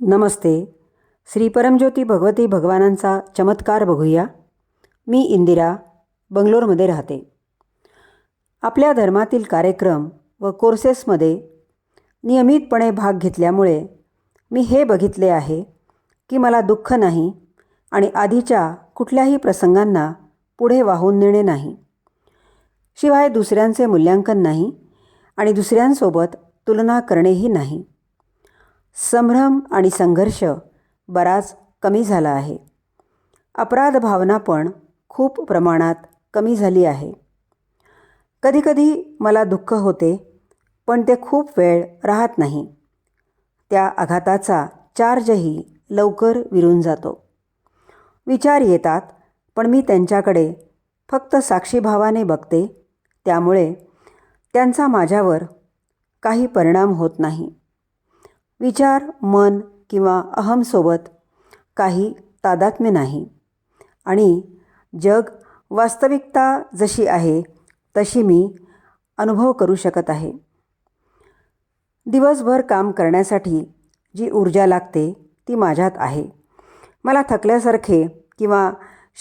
नमस्ते. श्री परमज्योती भगवती भगवानांचा चमत्कार बघूया. मी इंदिरा बंगलोरमध्ये राहते. आपल्या धर्मातील कार्यक्रम व कोर्सेसमध्ये नियमितपणे भाग घेतल्यामुळे मी हे बघितले आहे की मला दुःख नाही आणि आधीच्या कुठल्याही प्रसंगांना पुढे वाहून नेणे नाही. शिवाय दुसऱ्यांचे मूल्यांकन नाही आणि दुसऱ्यांसोबत तुलना करणेही नाही. संभ्रम आणि संघर्ष बराच कमी झाला आहे. अपराध भावना पण खूप प्रमाणात कमी झाली आहे. कधीकधी मला दुःख होते पण ते खूप वेळ राहत नाही. त्या आघाताचा चार्जही लवकर विरून जातो. विचार येतात पण मी त्यांच्याकडे फक्त साक्षीभावाने बघते त्यामुळे त्यांचा माझ्यावर काही परिणाम होत नाही. विचार मन किंवा अहमसोबत काही तादात्म्य नाही. आणि जग वास्तविकता जशी आहे तशी मी अनुभव करू शकत आहे. दिवसभर काम करण्यासाठी जी ऊर्जा लागते ती माझ्यात आहे. मला थकल्यासारखे किंवा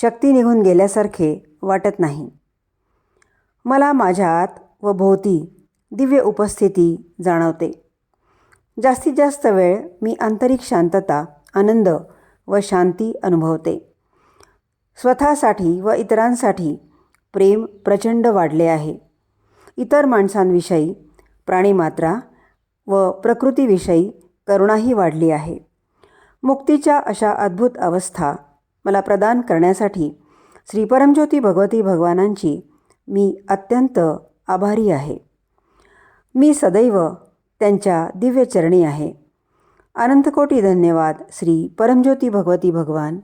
शक्ती निघून गेल्यासारखे वाटत नाही. मला माझ्यात व भोवती दिव्य उपस्थिती जाणवते. जास्तीत जास्त वेळ मी आंतरिक शांतता आनंद व शांती अनुभवते. स्वतःसाठी व इतरांसाठी प्रेम प्रचंड वाढले आहे. इतर माणसांविषयी प्राणीमात्रा व प्रकृतीविषयी करुणाही वाढली आहे. मुक्तीच्या अशा अद्भुत अवस्था मला प्रदान करण्यासाठी श्री परमज्योती भगवती भगवानांची मी अत्यंत आभारी आहे. मी सदैव त्यांच्या दिव्यचरणी आहे. अनंतकोटी धन्यवाद श्री परमज्योती भगवती भगवान.